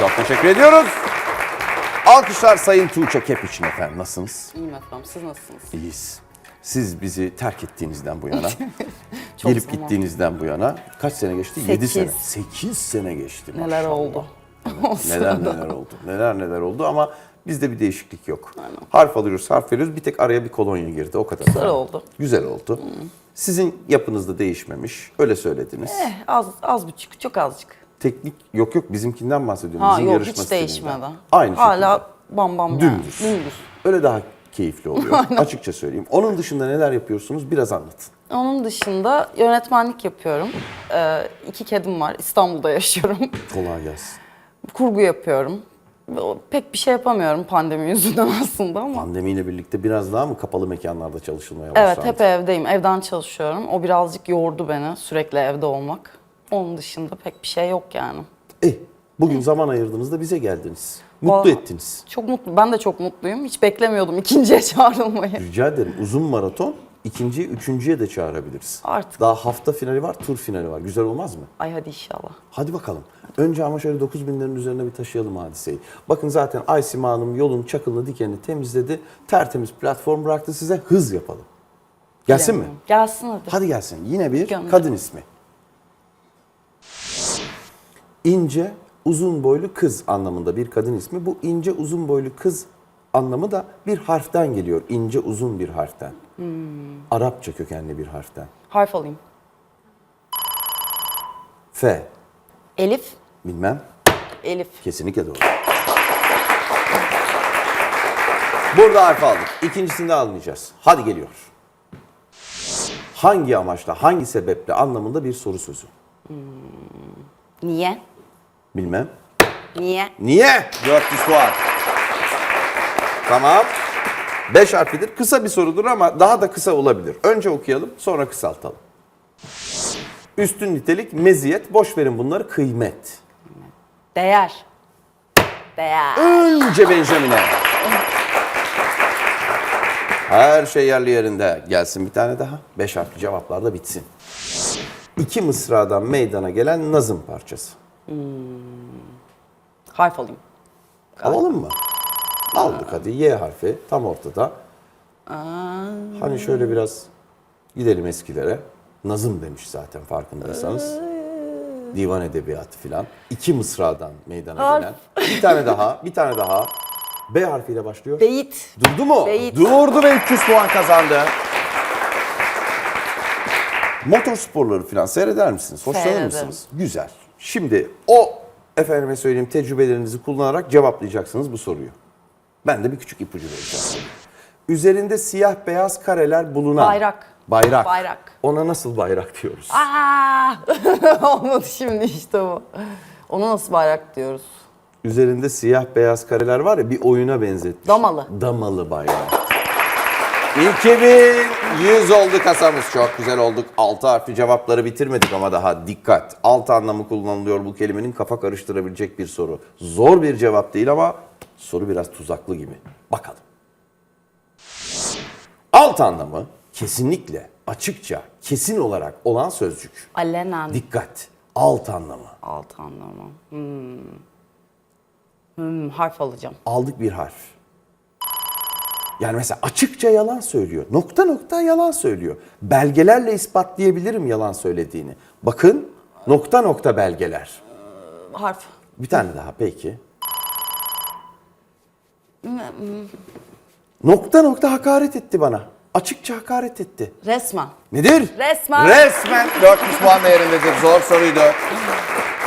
Çok teşekkür ediyoruz. Alkışlar Sayın Tuğçe Kep için efendim. Nasılsınız? İyiyim efendim. Siz nasılsınız? İyiyiz. Siz bizi terk ettiğinizden bu yana, Çok gelip zaman. gittiğinizden bu yana kaç sene geçti? 7 sene. Sekiz. 8 sene geçti Neler maşallah. oldu? O Neler neler oldu. Neler neler oldu ama bizde bir değişiklik yok. Harf alıyoruz, harf veriyoruz. Bir tek araya bir kolonya girdi. O kadar. Güzel oldu. Güzel oldu. Sizin yapınız da değişmemiş. Öyle söylediniz. Eh, az, az buçuk, çok azıcık. Teknik yok yok bizimkinden bahsediyorum. Ha Bizim yok yarışma hiç stilimizden. değişmedi. Aynı Hala şekilde. bam bam yani. Dümdüz. Dümdüz. Öyle daha keyifli oluyor. Açıkça söyleyeyim. Onun dışında neler yapıyorsunuz biraz anlatın. Onun dışında yönetmenlik yapıyorum. Ee, iki kedim var. İstanbul'da yaşıyorum. Kolay gelsin. Kurgu yapıyorum. Pek bir şey yapamıyorum pandemi yüzünden aslında ama. Pandemiyle birlikte biraz daha mı kapalı mekanlarda çalışılmaya başlandı? Evet hep evdeyim. Evden çalışıyorum. O birazcık yordu beni sürekli evde olmak. Onun dışında pek bir şey yok yani. Eh, bugün zaman ayırdığınızda bize geldiniz. Mutlu Vallahi ettiniz. Çok mutlu. Ben de çok mutluyum. Hiç beklemiyordum ikinciye çağrılmayı. Rica ederim. Uzun maraton ikinci, üçüncüye de çağırabiliriz. Artık. Daha hafta finali var, tur finali var. Güzel olmaz mı? Ay hadi inşallah. Hadi bakalım. Önce ama şöyle 9 binlerin üzerine bir taşıyalım hadiseyi. Bakın zaten Aysima Hanım yolun çakılını dikenini temizledi. Tertemiz platform bıraktı size. Hız yapalım. Gelsin mi? Gelsin hadi. Hadi gelsin. Yine bir Gönder. kadın ismi. İnce, uzun boylu kız anlamında bir kadın ismi. Bu ince, uzun boylu kız anlamı da bir harften geliyor. İnce, uzun bir harften. Arapça kökenli bir harften. Harf alayım. F. Elif. Bilmem. Elif. Kesinlikle doğru. Burada harf aldık. İkincisini de almayacağız. Hadi geliyor. Hangi amaçla, hangi sebeple anlamında bir soru sözü. Niye? Bilmem. Niye? Niye? 400 puan. Tamam. 5 harflidir. Kısa bir sorudur ama daha da kısa olabilir. Önce okuyalım, sonra kısaltalım. Üstün nitelik, meziyet, boş verin bunları, kıymet. Değer. Değer. Önce Benjamin'e. Her şey yerli yerinde. Gelsin bir tane daha. Beş harfli cevaplar da bitsin. İki mısradan meydana gelen nazım parçası. Harf alayım. Alalım mı? Aldık hadi. Y harfi tam ortada. Hani şöyle biraz gidelim eskilere. Nazım demiş zaten farkındaysanız. Divan edebiyatı filan. İki mısradan meydana Harf. gelen. Bir tane daha, bir tane daha. B harfiyle başlıyor. Beyit. Durdu mu? Beyit. Durdu ve 300 puan kazandı. Motor sporları falan seyreder misiniz? Hoşlanır Seyrederim. mısınız? Güzel. Şimdi o efendime söyleyeyim tecrübelerinizi kullanarak cevaplayacaksınız bu soruyu. Ben de bir küçük ipucu vereceğim. Üzerinde siyah beyaz kareler bulunan Bayrak. Bayrak. Bayrak. Ona nasıl bayrak diyoruz? Aa! Olmadı şimdi işte bu. Ona nasıl bayrak diyoruz? Üzerinde siyah beyaz kareler var ya bir oyuna benzetmiş. Damalı. Damalı bayrak. 2100 oldu kasamız. Çok güzel olduk. 6 harfli cevapları bitirmedik ama daha dikkat. Alt anlamı kullanılıyor bu kelimenin kafa karıştırabilecek bir soru. Zor bir cevap değil ama soru biraz tuzaklı gibi. Bakalım. Alt anlamı kesinlikle, açıkça, kesin olarak olan sözcük. Alenen. Dikkat. Alt anlamı. Alt anlamı. Hmm. Hmm, harf alacağım. aldık bir harf. Yani mesela açıkça yalan söylüyor. Nokta nokta yalan söylüyor. Belgelerle ispatlayabilirim yalan söylediğini. Bakın nokta nokta belgeler. Harf. Bir tane daha peki. Nokta nokta hakaret etti bana. Açıkça hakaret etti. Resmen. Nedir? Resmen. Resmen 400 puan değerindedir. Zor soruydu.